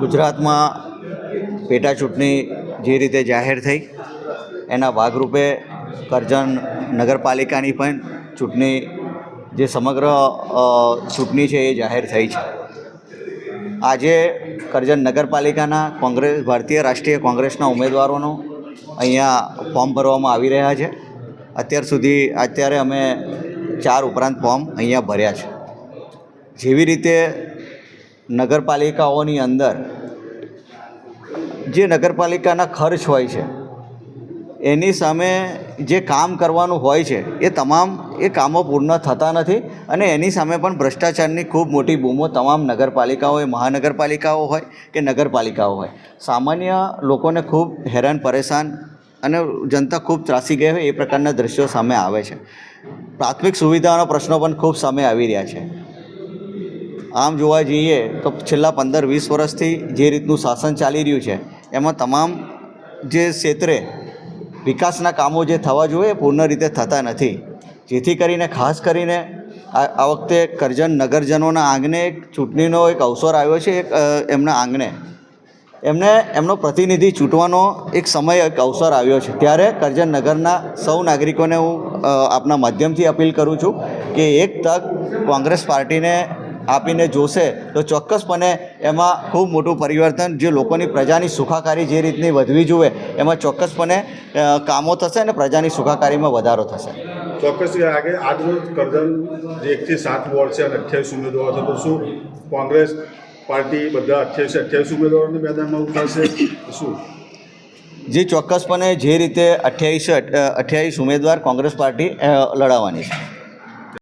ગુજરાતમાં પેટા ચૂંટણી જે રીતે જાહેર થઈ, એના ભાગરૂપે કરજણ નગરપાલિકાની પણ ચૂંટણી, જે સમગ્ર ચૂંટણી છે એ જાહેર થઈ છે. આજે કરજણ નગરપાલિકાના કોંગ્રેસ, ભારતીય રાષ્ટ્રીય કોંગ્રેસના ઉમેદવારોનો અહીંયા ફોર્મ ભરવામાં આવી રહ્યા છે. અત્યાર સુધી, અત્યારે અમે ચાર ઉપરાંત ફોર્મ અહીંયા ભર્યા છે. જેવી રીતે નગરપાલિકાઓની અંદર જે નગરપાલિકાના ખર્ચ હોય છે, એની સામે જે કામ કરવાનું હોય છે, એ તમામ, એ કામો પૂર્ણ થતા નથી અને એની સામે પણ ભ્રષ્ટાચારની ખૂબ મોટી બૂમો તમામ નગરપાલિકાઓ મહાનગરપાલિકાઓ હોય કે નગરપાલિકાઓ હોય. સામાન્ય લોકોને ખૂબ હેરાન, પરેશાન અને જનતા ખૂબ ત્રાસી ગઈ હોય એ પ્રકારના દ્રશ્યો સામે આવે છે. પ્રાથમિક સુવિધાઓના પ્રશ્નો પણ ખૂબ સામે આવી રહ્યા છે. આમ જોવા જઈએ તો છેલ્લા પંદર, વીસ વર્ષથી જે રીતનું શાસન ચાલી રહ્યું છે એમાં તમામ જે ક્ષેત્રે વિકાસના કામો જે થવા જોઈએ પૂર્ણ રીતે થતા નથી. જેથી કરીને ખાસ કરીને આ વખતે કરજણ નગરજનોના આંગણે એક ચૂંટણીનો એક અવસર આવ્યો છે એક એમના આંગણે. એમને, એમનો પ્રતિનિધિ ચૂંટવાનો એક સમય, એક અવસર આવ્યો છે. ત્યારે કરજણ નગરના સૌ નાગરિકોને હું આપના માધ્યમથી અપીલ કરું છું કે એક તક કોંગ્રેસ પાર્ટીને આપીને જોશે તો ચોક્કસપણે એમાં ખૂબ મોટું પરિવર્તન જે લોકોની પ્રજાની સુખાકારી જે રીતની વધવી જોઈએ એમાં ચોક્કસપણે કામો થશે અને પ્રજાની સુખાકારીમાં વધારો થશે. ચોક્કસ આગળ આજનો કરજણ જે એકથી સાત વોર્ડ છે અને અઠ્યાવીસ ઉમેદવારો છે તો શું કોંગ્રેસ પાર્ટી બધા અઠ્યાવીસ અઠ્યાવીસ ઉમેદવારોને મેદાનમાં ઉતારશે? શું? જે ચોક્કસપણે જે રીતે અઠ્યાવીસ અઠ્યાવીસ ઉમેદવાર કોંગ્રેસ પાર્ટી લડાવવાની છે.